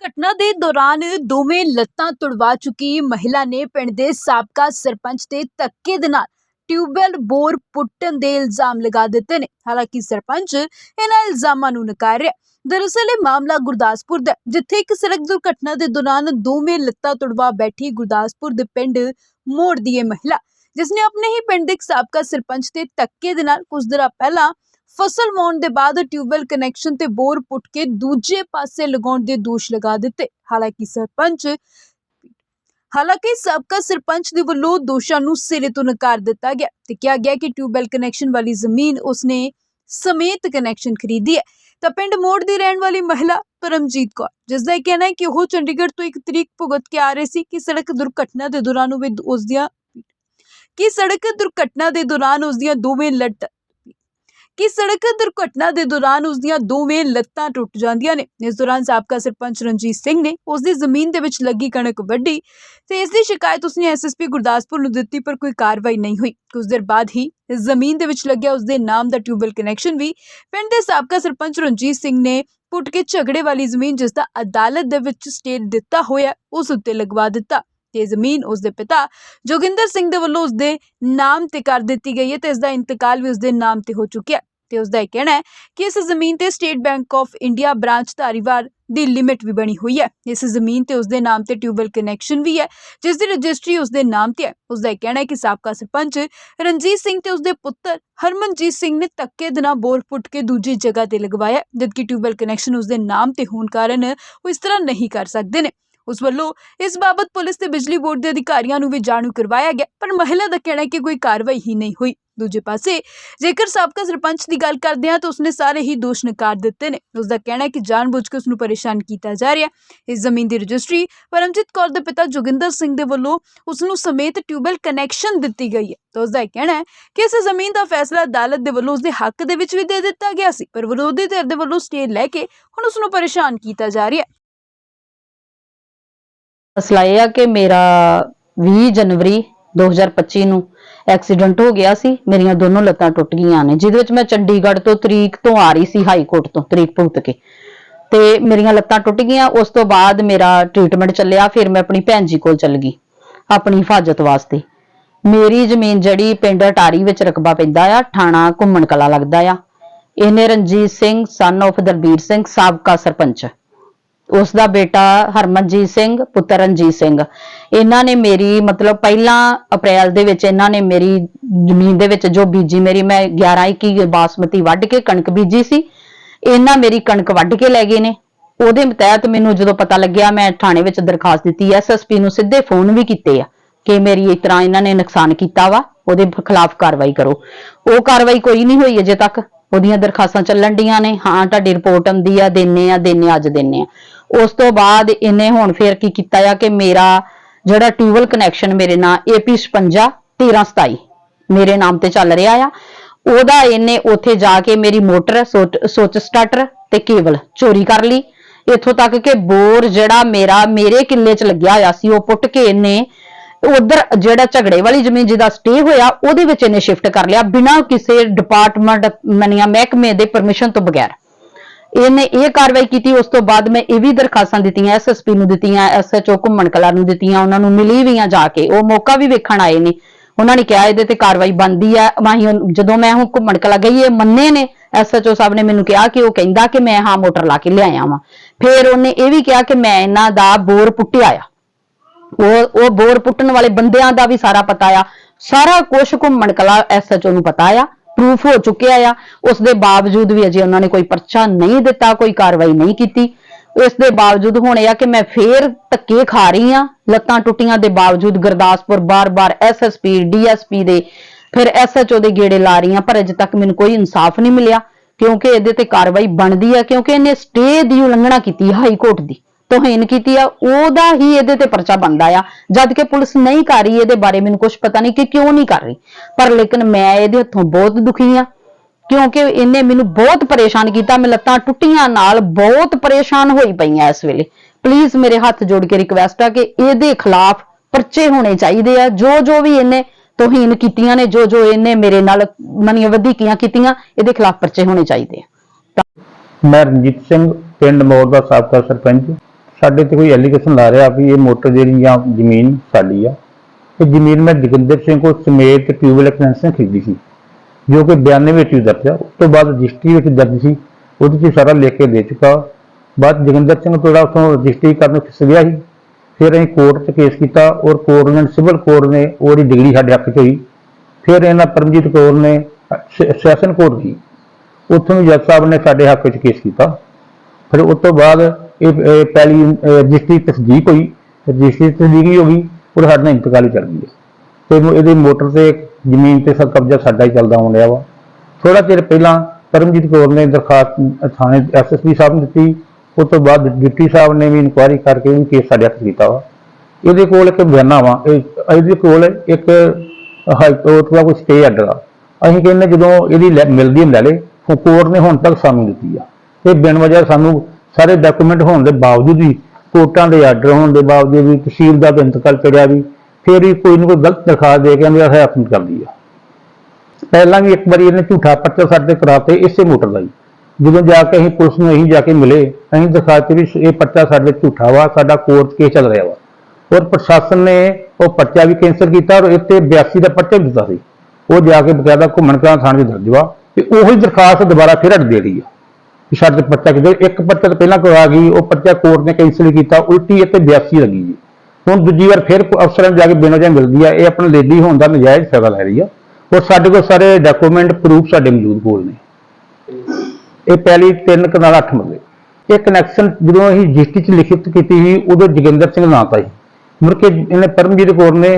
ਘਟਨਾ ਦੇ ਦੌਰਾਨ ਦੋਵੇਂ ਲੱਤਾਂ ਤੁੜਵਾ ਚੁੱਕੀ ਮਹਿਲਾ ਨੇ ਪਿੰਡ ਦੇ ਸਾਬਕਾ ਸਰਪੰਚ ਤੇ ਧੱਕੇ ਦੇ ਨਾਲ ਟਿਊਬਵੈਲ ਬੋਰ ਪੁੱਟਣ ਦੇ ਇਲਜ਼ਾਮ ਲਗਾ ਦਿੱਤੇ ਨੇ। ਹਾਲਾਂਕਿ ਸਰਪੰਚ ਇਹਨਾਂ ਇਲਜ਼ਾਮਾਂ ਨੂੰ ਨਕਾਰ ਰਿਹਾ ਦਰਅਸਲ ਇਹ ਮਾਮਲਾ ਗੁਰਦਾਸਪੁਰ ਦਾ ਜਿੱਥੇ ਇੱਕ ਸੜਕ ਦੁਰਘਟਨਾ ਦੇ ਦੌਰਾਨ ਦੋਵੇਂ ਲੱਤਾਂ ਤੁੜਵਾ ਬੈਠੀ ਗੁਰਦਾਸਪੁਰ ਦੇ ਪਿੰਡ ਮੋੜ ਦੀ ਇਹ ਮਹਿਲਾ ਜਿਸ ਨੇ ਆਪਣੇ ਹੀ ਪਿੰਡ ਦੇ ਇੱਕ ਸਾਬਕਾ ਸਰਪੰਚ ਤੇ ਧੱਕੇ ਦੇ ਨਾਲ ਕੁਝ ਦਿਨਾਂ ਪਹਿਲਾਂ ਫਸਲ ਵਾਉਣ ਦੇ ਬਾਅਦ ਟਿਊਬਵੈਲ ਕਨੈਕਸ਼ਨ ਤੇ ਬੋਰ ਪੁੱਟ ਕੇ ਦੂਜੇ ਪਾਸੇ ਲਗਾਉਣ ਦੇ ਦੋਸ਼ ਲਗਾ ਦਿੱਤੇ। ਹਾਲਾਂਕਿ ਸਰਪੰਚ, ਹਾਲਾਂਕਿ ਸਾਬਕਾ ਸਰਪੰਚ ਦੇ ਵੱਲੋਂ ਦੋਸ਼ਾਂ ਨੂੰ ਸਿਰੇ ਤੋਂ ਨਕਾਰ ਦਿੱਤਾ ਗਿਆ ਤੇ ਕਿਹਾ ਗਿਆ ਕਿ ਟਿਊਬਵੈਲ ਕਨੈਕਸ਼ਨ ਵਾਲੀ ਜ਼ਮੀਨ ਉਸਨੇ ਸਮੇਤ ਕਨੈਕਸ਼ਨ ਖਰੀਦੀ ਹੈ। ਤਾਂ ਪਿੰਡ ਮੋੜ ਦੀ ਰਹਿਣ ਵਾਲੀ ਮਹਿਲਾ ਪਰਮਜੀਤ ਕੌਰ ਜਿਸ ਦਾ ਇਹ ਕਹਿਣਾ ਹੈ ਕਿ ਉਹ ਚੰਡੀਗੜ੍ਹ ਤੋਂ ਇੱਕ ਤਰੀਕ ਭੁਗਤ ਕੇ ਆ ਰਹੇ ਸੀ, ਕਿ ਸੜਕ ਦੁਰਘਟਨਾ ਦੇ ਦੌਰਾਨ ਉਹ ਉਸ ਦੀਆਂ ਕਿ ਸੜਕ ਦੁਰਘਟਨਾ ਦੇ ਦੌਰਾਨ ਉਸ ਦੀਆਂ ਦੋਵੇਂ ਲੱਟ ਕਿ ਸੜਕ ਦੁਰਘਟਨਾ ਦੇ ਦੌਰਾਨ ਉਸ ਦੀਆਂ ਦੋਵੇਂ ਲੱਤਾਂ ਟੁੱਟ ਜਾਂਦੀਆਂ ਨੇ। ਇਸ ਦੌਰਾਨ ਸਾਬਕਾ ਸਰਪੰਚ ਰਣਜੀਤ ਸਿੰਘ ਨੇ ਉਸ ਦੀ ਜ਼ਮੀਨ ਦੇ ਵਿੱਚ ਲੱਗੀ ਕਣਕ ਵੱਢੀ ਤੇ ਇਸ ਦੀ ਸ਼ਿਕਾਇਤ ਉਸਨੇ ਐਸਐਸਪੀ ਗੁਰਦਾਸਪੁਰ ਨੂੰ ਦਿੱਤੀ, ਪਰ ਕੋਈ ਕਾਰਵਾਈ ਨਹੀਂ ਹੋਈ। ਕੁਝ ਦੇਰ ਬਾਅਦ ਹੀ ਜ਼ਮੀਨ ਦੇ ਵਿੱਚ ਲੱਗਿਆ ਉਸ ਦੇ ਨਾਮ ਦਾ ਟਿਊਬਵੈਲ ਕਨੈਕਸ਼ਨ ਵੀ ਪਿੰਡ ਦੇ ਸਾਬਕਾ ਸਰਪੰਚ ਰਣਜੀਤ ਸਿੰਘ ਨੇ ਪੁੱਟ ਕੇ ਝਗੜੇ ਵਾਲੀ ਜ਼ਮੀਨ ਜਿਸ ਦਾ ਅਦਾਲਤ ਦੇ ਵਿੱਚ ਸਟੇ ਦਿੱਤਾ ਹੋਇਆ, ਉਸ ਉੱਤੇ ਲਗਵਾ ਦਿੱਤਾ। ਤੇ ਜ਼ਮੀਨ ਉਸ ਦੇ ਪਿਤਾ ਜੋਗਿੰਦਰ ਸਿੰਘ ਦੇ ਵੱਲੋਂ ਉਸ ਦੇ ਨਾਮ ਤੇ ਕਰ ਦਿੱਤੀ ਗਈ ਹੈ ਤੇ ਇਸ ਦਾ ਇੰਤਕਾਲ ਵੀ ਉਸ ਦੇ ਨਾਮ ਤੇ ਹੋ ਚੁੱਕਿਆ ਤੇ ਉਸ ਦਾ ਇਹ ਕਹਿਣਾ ਹੈ ਕਿ ਇਸ ਜ਼ਮੀਨ ਤੇ State Bank of India branch Dhariwal the limit ਵੀ ਬਣੀ ਹੋਈ ਹੈ। ਇਸ ਜ਼ਮੀਨ ਤੇ ਉਸ ਦੇ ਨਾਮ ਤੇ ਟਿਊਬਵੈਲ ਕਨੈਕਸ਼ਨ ਵੀ ਹੈ, ਜਿਸ ਦੀ ਰਜਿਸਟਰੀ ਉਸ ਦੇ ਨਾਮ ਤੇ ਹੈ। ਉਸ ਦਾ ਇਹ ਕਹਿਣਾ ਹੈ ਕਿ ਸਾਬਕਾ ਸਰਪੰਚ ਰਣਜੀਤ ਸਿੰਘ ਤੇ ਉਸ ਦੇ ਪੁੱਤਰ ਹਰਮਨਜੀਤ ਸਿੰਘ ਨੇ ਧੱਕੇ ਦੇ ਨਾਲ ਬੋਰ ਪੁੱਟ ਕੇ ਦੂਜੀ ਜਗ੍ਹਾ ਤੇ ਲਗਵਾਇਆ, ਜਦਕਿ ਟਿਊਬਵੈਲ ਕਨੈਕਸ਼ਨ ਉਸ ਦੇ ਨਾਮ ਤੇ ਹੋਣ ਕਾਰਨ ਉਹ ਇਸ ਤਰ੍ਹਾਂ ਨਹੀਂ ਕਰ ਸਕਦੇ ਨੇ। ਉਸ ਵੱਲੋਂ ਇਸ ਬਾਬਤ ਪੁਲਿਸ ਤੇ ਬਿਜਲੀ ਬੋਰਡ ਦੇ ਅਧਿਕਾਰੀਆਂ ਨੂੰ ਵੀ ਜਾਣੂ ਕਰਵਾਇਆ ਗਿਆ, ਪਰ ਮਹਿਲਾ ਦਾ ਕਹਿਣਾ ਹੈ ਕਿ ਕੋਈ ਕਾਰਵਾਈ ਹੀ ਨਹੀਂ ਹੋਈ। ਦੂਜੇ ਪਾਸੇ, ਜੇਕਰ ਸਾਬਕਾ ਸਰਪੰਚ ਦੀ ਗੱਲ ਕਰਦੇ ਹਾਂ ਤਾਂ ਉਸਨੇ ਸਾਰੇ ਹੀ ਦੋਸ਼ ਨਕਾਰ ਦਿੱਤੇ ਨੇ। ਉਸ ਦਾ ਕਹਿਣਾ ਹੈ ਕਿ ਜਾਣਬੁੱਝ ਕੇ ਉਸ ਨੂੰ ਪਰੇਸ਼ਾਨ ਕੀਤਾ ਜਾ ਰਿਹਾ ਇਸ ਜ਼ਮੀਨ ਦੀ ਰਜਿਸਟਰੀ ਪਰਮਜੀਤ ਕੌਰ ਦੇ ਪਿਤਾ ਜੋਗਿੰਦਰ ਸਿੰਘ ਦੇ ਵੱਲੋਂ ਉਸ ਨੂੰ ਸਮੇਤ ਟਿਊਬਵੈਲ ਕਨੈਕਸ਼ਨ ਦਿੱਤੀ ਗਈ ਹੈ। ਤਾਂ ਉਸ ਦਾ ਕਹਿਣਾ ਹੈ ਕਿ ਇਸ ਜ਼ਮੀਨ ਦਾ ਫੈਸਲਾ ਅਦਾਲਤ ਦੇ ਵੱਲੋਂ ਉਸ ਦੇ ਹੱਕ ਦੇ ਵਿੱਚ ਵੀ ਦੇ ਦਿੱਤਾ ਗਿਆ ਸੀ, ਪਰ ਵਿਰੋਧੀ ਧਿਰ ਦੇ ਵੱਲੋਂ ਸਟੇ ਲੈ ਕੇ ਹੁਣ ਉਸ ਨੂੰ ਪਰੇਸ਼ਾਨ ਕੀਤਾ ਜਾ ਰਿਹਾ ਹੈ। ਮਸਲਾ ਇਹ ਆ ਕਿ ਮੇਰਾ 20 ਜਨਵਰੀ 2025 ਨੂੰ ਐਕਸੀਡੈਂਟ ਹੋ ਗਿਆ ਸੀ। ਮੇਰੀਆਂ ਦੋਨੋਂ ਲੱਤਾਂ ਟੁੱਟ ਗਈਆਂ ਨੇ, ਜਿਹਦੇ ਵਿੱਚ ਮੈਂ ਚੰਡੀਗੜ੍ਹ ਤੋਂ ਤਰੀਕ ਤੋਂ ਆ ਰਹੀ ਸੀ, ਹਾਈ ਕੋਰਟ ਤੋਂ, ਤਰੀਕ ਭੁਗਤ ਕੇ। ਤੇ ਮੇਰੀਆਂ ਲੱਤਾਂ ਟੁੱਟ ਗਈਆਂ, ਉਸ ਤੋਂ ਬਾਅਦ ਮੇਰਾ ਟ੍ਰੀਟਮੈਂਟ ਚੱਲਿਆ, ਫਿਰ ਮੈਂ ਆਪਣੀ ਭੈਣ ਜੀ ਕੋਲ ਚੱਲ ਗਈ, ਆਪਣੀ ਹਿਫਾਜ਼ਤ ਵਾਸਤੇ। ਮੇਰੀ ਜ਼ਮੀਨ ਜਿਹੜੀ ਪਿੰਡ ਅਟਾਰੀ ਵਿੱਚ ਰਕਬਾ ਪੈਂਦਾ ਆ, ਥਾਣਾ ਘੁੰਮਣ ਕਲਾ ਲੱਗਦਾ ਆ। ਇਹਨੇ ਰਣਜੀਤ ਸਿੰਘ ਸਨ of ਦਲਬੀਰ ਸਿੰਘ, ਸਾਬਕਾ ਸਰਪੰਚ। ਉਸ ਦਾ ਬੇਟਾ ਹਰਮਨਜੀਤ ਸਿੰਘ ਪੁੱਤਰ ਰਣਜੀਤ ਸਿੰਘ। ਇਹਨਾਂ ਨੇ ਮੇਰੀ ਮਤਲਬ ਪਹਿਲਾਂ ਅਪ੍ਰੈਲ ਦੇ ਵਿੱਚ ਇਹਨਾਂ ਨੇ ਮੇਰੀ ਜ਼ਮੀਨ ਦੇ ਵਿੱਚ ਜੋ ਬੀਜੀ ਮੇਰੀ ਮੈਂ 11 21 ਬਾਸਮਤੀ ਵੱਢ ਕੇ ਕਣਕ ਬੀਜੀ ਸੀ। ਇਹਨਾਂ ਮੇਰੀ ਕਣਕ ਵੱਢ ਕੇ ਲੈ ਗਏ ਨੇ। ਉਹਦੇ ਤਹਿਤ ਮੈਨੂੰ ਜਦੋਂ ਪਤਾ ਲੱਗਿਆ ਮੈਂ ਥਾਣੇ ਵਿੱਚ ਦਰਖਾਸਤ ਦਿੱਤੀ ਐਸਐਸਪੀ ਨੂੰ ਸਿੱਧੇ ਫੋਨ ਵੀ ਕੀਤੇ ਆ ਕਿ ਮੇਰੀ ਇਸ ਤਰ੍ਹਾਂ ਇਹਨਾਂ ਨੇ ਨੁਕਸਾਨ ਕੀਤਾ ਵਾ ਉਹਦੇ ਖਿਲਾਫ ਕਾਰਵਾਈ ਕਰੋ। ਉਹ ਕਾਰਵਾਈ ਕੋਈ ਨਹੀਂ ਹੋਈ ਅਜੇ ਤੱਕ। ਉਹਦੀਆਂ ਦਰਖਾਸਤਾਂ ਚੱਲਣ ਡੀਆਂ ਨੇ। ਹਾਂ ਤੁਹਾਡੀ ਰਿਪੋਰਟ ਆਉਂਦੀ ਆ ਦਿੰਨੇ ਆ ਦਿੰਨੇ ਆ, ਅੱਜ ਦਿੰਨੇ ਆ। ਉਸ ਤੋਂ ਬਾਅਦ ਇਹਨੇ ਹੁਣ ਫੇਰ ਕੀ ਕੀਤਾ ਆ ਕਿ ਮੇਰਾ ਜਿਹੜਾ ਟਿਊਬਲ ਕਨੈਕਸ਼ਨ ਮੇਰੇ ਨਾਲ AP 56 1327 ਮੇਰੇ ਨਾਮ ਤੇ ਚੱਲ ਰਿਹਾ ਆ। ਉਹਦਾ ਇਹਨੇ ਉੱਥੇ ਜਾ ਕੇ ਮੇਰੀ ਮੋਟਰ, ਸੋਚ, ਸੁੱਚ ਸਟਾਰਟਰ ਤੇ ਕੇਬਲ ਚੋਰੀ ਕਰ ਲਈ। ਇੱਥੋਂ ਤੱਕ ਕਿ ਬੋਰ ਜਿਹੜਾ ਮੇਰਾ, ਮੇਰੇ ਕਿੱਲੇ 'ਚ ਲੱਗਿਆ ਹੋਇਆ ਸੀ, ਉਹ ਪੁੱਟ ਕੇ ਇਹਨੇ ਉਧਰ ਜਿਹੜਾ ਝਗੜੇ ਵਾਲੀ ਜ਼ਮੀਨ ਜਿਹਦਾ ਸਟੇ ਹੋਇਆ, ਉਹਦੇ ਵਿੱਚ ਇਹਨੇ ਸ਼ਿਫਟ ਕਰ ਲਿਆ ਬਿਨਾਂ ਕਿਸੇ ਡਿਪਾਰਟਮੈਂਟ ਮਨੀਆਂ ਮਹਿਕਮੇ ਦੇ ਪਰਮਿਸ਼ਨ ਤੋਂ ਬਗੈਰ। ਇਹਨੇ ਇਹ ਕਾਰਵਾਈ ਕੀਤੀ, ਉਸ ਤੋਂ ਬਾਅਦ ਮੈਂ ਇਹ ਵੀ ਦਰਖਾਸਤਾਂ ਦਿੱਤੀਆਂ ਐਸਐਸਪੀ ਨੂੰ ਦਿੱਤੀਆਂ ਐਸਐਚਓ ਘੁੰਮਣ ਕਲਾ ਨੂੰ ਦਿੱਤੀਆਂ, ਉਹਨਾਂ ਨੂੰ ਮਿਲੀ ਵੀਆਂ ਜਾ ਕੇ। ਉਹ ਮੌਕਾ ਵੀ ਵੇਖਣ ਆਏ ਨੇ। ਉਹਨਾਂ ਨੇ ਕਿਹਾ ਇਹਦੇ ਤੇ ਕਾਰਵਾਈ ਬਣਦੀ ਹੈ ਮਾਹੀ ਜਦੋਂ ਮੈਂ ਹੁਣ ਘੁੰਮਣ ਕਲਾ ਗਈ, ਇਹ ਮੰਨੇ ਨੇ। ਐਸਐਚਓ ਸਾਹਿਬ ਨੇ ਮੈਨੂੰ ਕਿਹਾ ਕਿ ਉਹ ਕਹਿੰਦਾ ਕਿ ਮੈਂ ਹਾਂ ਮੋਟਰ ਲਾ ਕੇ ਲਿਆਇਆ ਵਾਂ। ਫਿਰ ਉਹਨੇ ਇਹ ਵੀ ਕਿਹਾ ਕਿ ਮੈਂ ਇਹਨਾਂ ਦਾ ਬੋਰ ਪੁੱਟਿਆ ਆ। ਉਹ ਉਹ ਬੋਰ ਪੁੱਟਣ ਵਾਲੇ ਬੰਦਿਆਂ ਦਾ ਵੀ ਸਾਰਾ ਪਤਾ ਆ। ਸਾਰਾ ਕੁਝ ਘੁੰਮਣ ਕਲਾ ਐਸਐਚਓ ਨੂੰ ਪਤਾ ਆ। ਪ੍ਰੂਫ ਹੋ ਚੁੱਕਿਆ ਆ ਉਸ ਦੇ ਬਾਵਜੂਦ ਵੀ ਅਜੇ ਉਹਨਾਂ ਨੇ ਕੋਈ ਪਰਚਾ ਨਹੀਂ ਦਿੱਤਾ, ਕੋਈ ਕਾਰਵਾਈ ਨਹੀਂ ਕੀਤੀ। ਇਸ ਦੇ ਬਾਵਜੂਦ ਹੁਣ ਇਹ ਆ ਕਿ ਮੈਂ ਫੇਰ ਧੱਕੇ ਖਾ ਰਹੀ ਆ ਲੱਤਾਂ ਟੁੱਟੀਆਂ ਦੇ ਬਾਵਜੂਦ ਗੁਰਦਾਸਪੁਰ ਬਾਰ-ਬਾਰ ਐਸਐਸਪੀ ਡੀਐਸਪੀ ਦੇ ਫਿਰ ਐਸਐਚਓ ਦੇ ਗੇੜੇ ਲਾ ਰਹੀ ਆ ਪਰ ਅਜੇ ਤੱਕ ਮੈਨੂੰ ਕੋਈ ਇਨਸਾਫ ਨਹੀਂ ਮਿਲਿਆ, ਕਿਉਂਕਿ ਇਹਦੇ ਤੇ ਕਾਰਵਾਈ ਬਣਦੀ ਆ, ਕਿਉਂਕਿ ਇਹਨੇ ਸਟੇ ਦੀ ਉਲੰਘਣਾ ਕੀਤੀ ਹਾਈ ਕੋਰਟ ਦੀ। ਤੋਹੀਨ ਕੀਤੀ ਆ, ਉਹਦਾ ਹੀ ਇਹਦੇ ਤੇ ਪਰਚਾ ਬਣਦਾ ਆ। ਜਦ ਕਿ ਪੁਲਿਸ ਨਹੀਂ ਕਰ ਰਹੀ ਇਹਦੇ ਬਾਰੇ, ਮੈਨੂੰ ਕੁਝ ਪਤਾ ਨਹੀਂ ਕਿ ਕਿਉਂ ਨਹੀਂ ਕਰ ਰਹੀ। ਪਰ ਲੇਕਿਨ ਮੈਂ ਇਹਦੇ ਹੱਥੋਂ ਬਹੁਤ ਦੁਖੀ ਆ, ਕਿਉਂਕਿ ਇਹਨੇ ਮੈਨੂੰ ਬਹੁਤ ਪਰੇਸ਼ਾਨ ਕੀਤਾ, ਮੈਂ ਲੱਤਾਂ ਟੁੱਟੀਆਂ ਨਾਲ ਬਹੁਤ ਪਰੇਸ਼ਾਨ ਹੋਈ ਪਈਆਂ ਇਸ ਵੇਲੇ। ਪਲੀਜ਼ ਮੇਰੇ ਹੱਥ ਜੋੜ ਕੇ ਰਿਕਵੈਸਟ ਆ ਕਿ ਇਹਦੇ ਖਿਲਾਫ ਪਰਚੇ ਹੋਣੇ ਚਾਹੀਦੇ ਆ। ਜੋ ਜੋ ਵੀ ਇਹਨੇ ਤੋਹੀਨ ਕੀਤੀਆਂ ਨੇ, ਜੋ ਜੋ ਇਹਨੇ ਮੇਰੇ ਨਾਲ ਮਨੀਆਂ ਵਧੀਕੀਆਂ ਕੀਤੀਆਂ, ਇਹਦੇ ਖਿਲਾਫ ਪਰਚੇ ਹੋਣੇ ਚਾਹੀਦੇ ਆ। ਮੈਂ ਰਣਜੀਤ ਸਿੰਘ, ਪਿੰਡ ਮੋੜ ਦਾ ਸਾਬਕਾ ਸਰਪੰਚ। ਸਾਡੇ ਤੇ ਕੋਈ ਐਲੀਗੇਸ਼ਨ ਲਾ ਰਿਹਾ ਵੀ ਇਹ ਮੋਟਰ ਜਿਹੜੀ ਜਾਂ ਜ਼ਮੀਨ ਸਾਡੀ ਆ। ਇਹ ਜ਼ਮੀਨ ਮੈਂ ਜੋਗਿੰਦਰ ਸਿੰਘ ਕੋਲ ਸਮੇਤ ਟਿਊਬਲ ਕਨੈਕਸ਼ਨ ਖਰੀਦੀ ਸੀ, ਜੋ ਕਿ ਬਿਆਨੇ ਵਿੱਚ ਵੀ ਦਰਜ ਆ। ਉਸ ਤੋਂ ਬਾਅਦ ਰਜਿਸਟਰੀ ਵਿੱਚ ਦਰਜ ਸੀ, ਉਹਦੇ 'ਚ ਸਾਰਾ ਲਿਖ ਕੇ ਦੇ ਚੁੱਕਾ। ਬਾਅਦ ਜੋਗਿੰਦਰ ਸਿੰਘ ਥੋੜਾ ਉਥੋਂ ਰਜਿਸਟਰੀ ਕਰਨ ਨੂੰ ਫਿਸ ਗਿਆ ਸੀ, ਫਿਰ ਅਸੀਂ ਕੋਰਟ 'ਚ ਕੇਸ ਕੀਤਾ ਔਰ ਕੋਰਟ ਨੇ ਸਿਵਲ ਕੋਰਟ ਨੇ ਉਹਦੀ ਡਿਗਰੀ ਸਾਡੇ ਹੱਕ 'ਚ ਹੋਈ। ਫਿਰ ਇਹਨਾਂ ਪਰਮਜੀਤ ਕੌਰ ਨੇ ਸ- ਸੈਸ਼ਨ ਕੋਰਟ ਦੀ, ਉੱਥੋਂ ਵੀ ਜੱਜ ਸਾਹਿਬ ਨੇ ਸਾਡੇ ਹੱਕ 'ਚ ਕੇਸ ਕੀਤਾ। ਫਿਰ ਉਸ ਤੋਂ ਬਾਅਦ ਇਹ ਪਹਿਲੀ ਰਜਿਸਟਰੀ ਤਸਦੀਕ ਹੋਈ ਰਜਿਸਟਰੀ ਤਸਦੀਕ ਹੀ ਹੋ ਗਈ ਉਹ ਸਾਡੇ ਨਾਲ ਇੰਤਕਾਲ ਹੀ ਚੱਲ ਗਈ ਹੈ। ਤੇ ਇਹਦੇ ਮੋਟਰ ਤੇ ਜ਼ਮੀਨ ਤੇ ਸਭ ਕਬਜ਼ਾ ਸਾਡਾ ਹੀ ਚੱਲਦਾ ਆਉਣ ਡਿਆ ਵਾ। ਥੋੜਾ ਚਿਰ ਪਹਿਲਾਂ ਪਰਮਜੀਤ ਕੌਰ ਨੇ ਦਰਖਾਸਤ ਅਹ, ਥਾਣੇ ਐਸਐਸਪੀ ਸਾਹਿਬ ਨੂੰ ਦਿੱਤੀ ਉਸ ਤੋਂ ਬਾਅਦ ਡਿਪਟੀ ਸਾਹਿਬ ਨੇ ਵੀ ਇਨਕੁਆਇਰੀ ਕਰਕੇ ਉਹ ਕੇਸ ਸਾਡੇ ਹੱਥ ਕੀਤਾ ਵਾ। ਇਹਦੇ ਕੋਲ ਇੱਕ ਬਿਆਨਾ ਵਾ ਇਹਦੇ ਕੋਲ ਇੱਕ ਹਾਈ ਕੋਰਟ ਦਾ ਕੋਈ ਸਟੇ ਆਰਡਰ ਆ ਅਸੀਂ ਕਹਿੰਦੇ ਜਦੋਂ ਇਹਦੀ ਲੈ- ਮਿਲਦੀ ਹੈ ਲੈ ਲੇ ਕੋਰਟ ਨੇ ਹੁਣ ਤੱਕ ਸਾਨੂੰ ਦਿੱਤੀ ਆ। ਇਹ ਬਿਨ ਵਜ੍ਹਾ ਸਾਨੂੰ ਸਾਰੇ ਡਾਕੂਮੈਂਟ ਹੋਣ ਦੇ ਬਾਵਜੂਦ ਵੀ ਕੋਰਟਾਂ ਦੇ ਆਰਡਰ ਹੋਣ ਦੇ ਬਾਵਜੂਦ ਵੀ ਤਹਿਸੀਲ ਦਾ ਵੀ ਇੰਤਕਾਲ ਚੜਿਆ ਵੀ ਫਿਰ ਵੀ ਕੋਈ ਨਾ ਕੋਈ ਗਲਤ ਦਰਖਾਸਤ ਦੇ ਕੇ ਕਹਿੰਦੇ ਆ ਹੱਥ ਕਰਦੀ ਆ। ਪਹਿਲਾਂ ਵੀ ਇੱਕ ਵਾਰੀ ਇਹਨੇ ਝੂਠਾ ਪਰਚਾ ਸਾਡੇ ਕਰਾਤੇ, ਇਸੇ ਮੋਟਰ ਦਾ ਹੀ। ਜਦੋਂ ਜਾ ਕੇ ਅਸੀਂ ਪੁਲਿਸ ਨੂੰ ਅਸੀਂ ਜਾ ਕੇ ਮਿਲੇ, ਅਸੀਂ ਦਿਖਾਤੇ ਵੀ ਇਹ ਪਰਚਾ ਸਾਡੇ ਝੂਠਾ ਵਾ, ਸਾਡਾ ਕੋਰਟ ਕੇਸ ਚੱਲ ਰਿਹਾ ਵਾ। ਔਰ ਪ੍ਰਸ਼ਾਸਨ ਨੇ ਉਹ ਪਰਚਾ ਵੀ ਕੈਂਸਲ ਕੀਤਾ ਔਰ ਇੱਥੇ 82 ਦਾ ਪਰਚਾ ਵੀ ਦਿੱਤਾ ਸੀ। ਉਹ ਜਾ ਕੇ ਬਕਾਇਦਾ ਘੁੰਮਣ ਕਲਾਂ ਥਾਣੇ 'ਚ ਦਰਜ ਵਾ ਤੇ ਉਹੀ ਦਰਖਾਸਤ ਦੁਬਾਰਾ ਫਿਰ ਹਟ ਦੇ ਰਹੀ ਆ। ਵੀ ਸਾਡੇ ਪਰਚਾ ਕਿਤੇ ਇੱਕ ਪਰਚਾ ਤਾਂ ਪਹਿਲਾਂ ਕੋਈ ਆ ਗਈ, ਉਹ ਪਰਚਾ ਕੋਰਟ ਨੇ ਕੈਂਸਲ ਕੀਤਾ, ਉਲਟੀ ਅਤੇ 82 ਲੱਗੀ ਜੀ। ਹੁਣ ਦੂਜੀ ਵਾਰ ਫਿਰ ਅਫਸਰਾਂ ਨੂੰ ਜਾ ਕੇ ਬਿਨਾਂ ਜਾਂ ਮਿਲਦੀ ਆ, ਇਹ ਆਪਣਾ ਲੇਡੀ ਹੋਣ ਦਾ ਨਜਾਇਜ਼ ਫਾਇਦਾ ਲੈ ਰਹੀ ਆ। ਔਰ ਸਾਡੇ ਕੋਲ ਸਾਰੇ ਡਾਕੂਮੈਂਟ ਪ੍ਰੂਫ ਸਾਡੇ ਮੌਜੂਦ ਕੋਲ ਨੇ। ਇਹ ਪਹਿਲੀ ਤਿੰਨ ਕਨਾਲ ਅੱਠ ਮਰਲੇ ਇਹ ਕਨੈਕਸ਼ਨ ਜਦੋਂ ਅਸੀਂ ਰਜਿਸਟਰੀ 'ਚ ਲਿਖਿਤ ਕੀਤੀ ਸੀ, ਉਦੋਂ ਜੋਗਿੰਦਰ ਸਿੰਘ ਨਾਂ ਤਾ ਸੀ। ਮੁੜ ਕੇ ਇਹਨੇ ਪਰਮਜੀਤ ਕੌਰ ਨੇ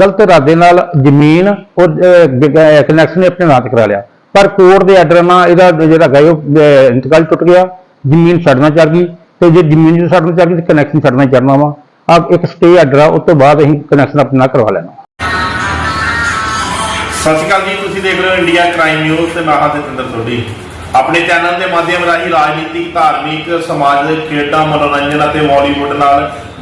ਗਲਤ ਇਰਾਦੇ ਨਾਲ ਜ਼ਮੀਨ ਔਰ ਕਨੈਕਸ਼ਨ ਆਪਣੇ ਨਾਂ ਤੇ ਕਰਾ ਲਿਆ। ਪਰ ਕੋਰਟ ਦੇ ਆਰਡਰ ਨਾਲ ਇਹਦਾ ਜਿਹੜਾ ਹੈਗਾ ਉਹ ਇੰਤਕਾਲ ਟੁੱਟ ਗਿਆ, ਜ਼ਮੀਨ ਛੱਡਣਾ ਚੱਲ ਗਈ ਤੇ ਜੇ ਜ਼ਮੀਨ ਨੂੰ ਛੱਡਣਾ ਚੱਲ ਗਈ ਤੇ ਕਨੈਕਸ਼ਨ ਛੱਡਣਾ ਚੜਨਾ ਵਾ। ਆ ਇੱਕ ਸਟੇ ਆਰਡਰ ਆ, ਉਸ ਤੋਂ ਬਾਅਦ ਅਸੀਂ ਕਨੈਕਸ਼ਨ ਆਪਣਾ ਕਰਵਾ ਲੈਣਾ। ਸਤਿ ਸ਼੍ਰੀ ਅਕਾਲ ਜੀ, ਤੁਸੀਂ ਦੇਖ ਰਹੇ ਹੋ ਇੰਡੀਆ ਕ੍ਰਾਈਮ ਨਿਊਜ਼ ਤੇ ਮੈਂ ਹਾਂ ਜਤਿੰਦਰ ਸੋਢੀ। ਆਪਣੇ ਚੈਨਲ ਦੇ ਮਾਧਿਅਮ ਰਾਹੀਂ ਰਾਜਨੀਤਿਕ, ਧਾਰਮਿਕ ਸਮਾਜਿਕ ਖੇਡਾਂ, ਮਨੋਰੰਜਨ ਅਤੇ ਬਾਲੀਵੁੱਡ ਨਾਲ